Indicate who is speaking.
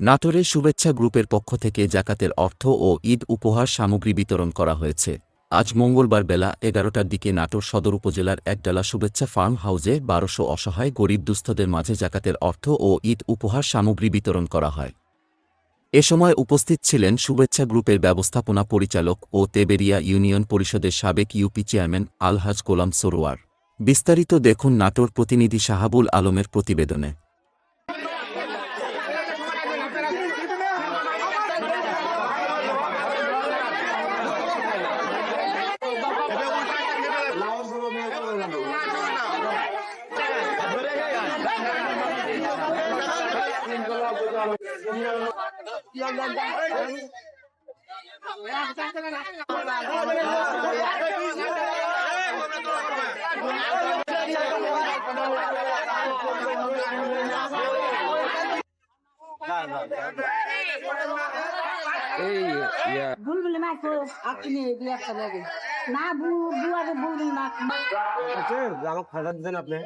Speaker 1: নাটোরে শুভেচ্ছা গ্রুপের পক্ষ থেকে জাকাতের অর্থ ও ঈদ উপহার সামগ্রী বিতরণ করা হয়েছে। আজ মঙ্গলবার বেলা এগারোটার দিকে নাটোর সদর উপজেলার একডালা শুভেচ্ছা ফার্ম হাউজে বারোশো অসহায় গরিব দুস্থদের মাঝে জাকাতের অর্থ ও ঈদ উপহার সামগ্রী বিতরণ করা হয়। এ সময় উপস্থিত ছিলেন শুভেচ্ছা গ্রুপের ব্যবস্থাপনা পরিচালক ও তেবেরিয়া ইউনিয়ন পরিষদের সাবেক ইউপি চেয়ারম্যান আলহাজ গোলাম সরোয়ার। বিস্তারিত দেখুন নাটোর প্রতিনিধি শাহাবুল আলমের প্রতিবেদনে।
Speaker 2: বুলবুলি না তো আপনি একটা লাগে। না বুয়ারে বলুন না
Speaker 3: আচ্ছা আমাকে ফাটা দিতেন আপনি